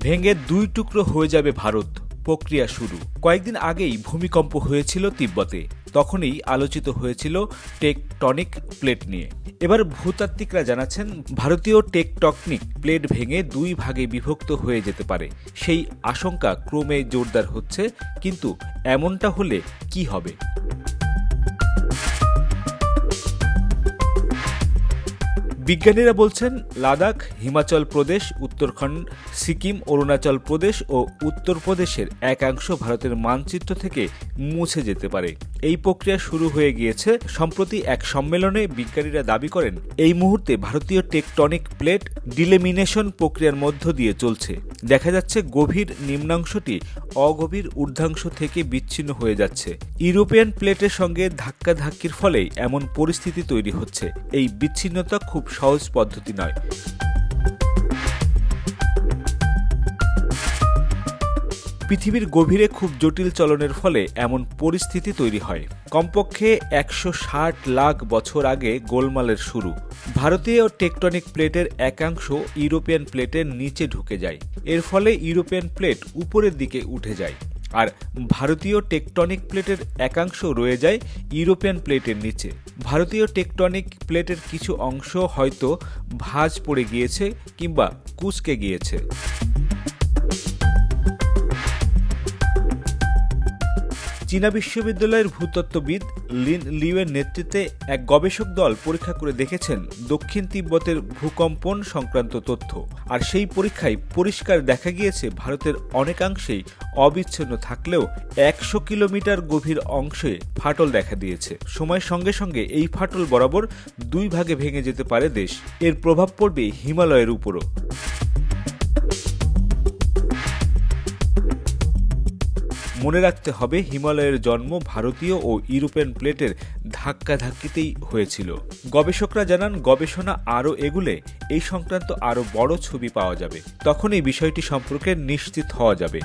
ভেঙে দুই টুকরো হয়ে যাবে ভারত। প্রক্রিয়া শুরু। কয়েকদিন আগেই ভূমিকম্প হয়েছিল তিব্বতে। তখনই আলোচিত হয়েছিল টেকটনিক প্লেট নিয়ে। এবার ভূতাত্ত্বিকরা জানাচ্ছেন, ভারতীয় টেকটনিক প্লেট ভেঙে দুই ভাগে বিভক্ত হয়ে যেতে পারে। সেই আশঙ্কা ক্রমে জোরদার হচ্ছে, কিন্তু এমনটা হলে কি হবে? বিজ্ঞানীরা বলছেন, লাদাখ, হিমাচল প্রদেশ, উত্তরাখণ্ড, সিকিম, অরুণাচল প্রদেশ ও উত্তরপ্রদেশের একাংশ ভারতের মানচিত্র থেকে মুছে যেতে পারে। এই প্রক্রিয়া শুরু হয়ে গিয়েছে। সম্প্রতি এক সম্মেলনে বিজ্ঞানীরা দাবি করেন, এই মুহূর্তে ভারতীয় টেকটনিক প্লেট ডিলেমিনেশন প্রক্রিয়ার মধ্য দিয়ে চলছে। দেখা যাচ্ছে গভীর নিম্নাংশটি অগভীর ঊর্ধ্বাংশ থেকে বিচ্ছিন্ন হয়ে যাচ্ছে। ইউরোপিয়ান প্লেটের সঙ্গে ধাক্কাধাক্কির ফলেই এমন পরিস্থিতি তৈরি হচ্ছে। এই বিচ্ছিন্নতা খুব সহজ পদ্ধতি নয়। পৃথিবীর গভীরে খুব জটিল চলনের ফলে এমন পরিস্থিতি তৈরি হয়। কমপক্ষে একশো ষাট লাখ বছর আগে গোলমালের শুরু। ভারতীয় টেকটনিক প্লেটের একাংশ ইউরোপিয়ান প্লেটের নিচে ঢুকে যায়। এর ফলে ইউরোপিয়ান প্লেট উপরের দিকে উঠে যায়। আর ভারতীয় টেকটনিক প্লেটের একাংশ রয়ে যায় ইউরোপিয়ান প্লেটের নিচে। ভারতীয় টেকটনিক প্লেটের কিছু অংশ হয়তো ভাঁজ পড়ে গিয়েছে কিংবা কুচকে গিয়েছে। চীনা বিশ্ববিদ্যালয়ের ভূতত্ত্ববিদ লিন লিউয়ের নেতৃত্বে এক গবেষক দল পরীক্ষা করে দেখেছেন দক্ষিণ তিব্বতের ভূকম্পন সংক্রান্ত তথ্য। আর সেই পরীক্ষায় পরিষ্কার দেখা গিয়েছে ভারতের অনেকাংশেই অবিচ্ছিন্ন থাকলেও একশো কিলোমিটার গভীর অংশে ফাটল দেখা দিয়েছে। সময়ের সঙ্গে সঙ্গে এই ফাটল বরাবর দুই ভাগে ভেঙে যেতে পারে দেশ। এর প্রভাব পড়বে হিমালয়ের উপরও। মনে রাখতে হবে, হিমালয়ের জন্ম ভারতীয় ও ইউরোপিয়ান প্লেটের ধাক্কাধাক্কিতেই হয়েছিল। গবেষকরা জানান, গবেষণা আরও এগুলে, এই সংক্রান্ত আরও বড় ছবি পাওয়া যাবে। তখন এই বিষয়টি সম্পর্কে নিশ্চিত হওয়া যাবে।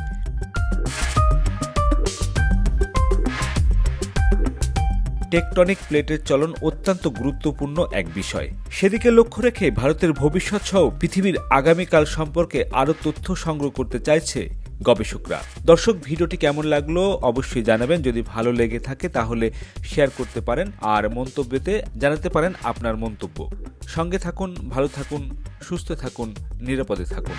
টেকটনিক প্লেটের চলন অত্যন্ত গুরুত্বপূর্ণ এক বিষয়। সেদিকে লক্ষ্য রেখে ভারতের ভবিষ্যৎ সহ পৃথিবীর আগামীকাল সম্পর্কে আরও তথ্য সংগ্রহ করতে চাইছে গবেষকরা। দর্শক, ভিডিওটি কেমন লাগল অবশ্যই জানাবেন। যদি ভালো লেগে থাকে তাহলে শেয়ার করতে পারেন আর মন্তব্যতে জানাতে পারেন আপনার মন্তব্য। সঙ্গে থাকুন, ভালো থাকুন, সুস্থ থাকুন, নিরাপদে থাকুন।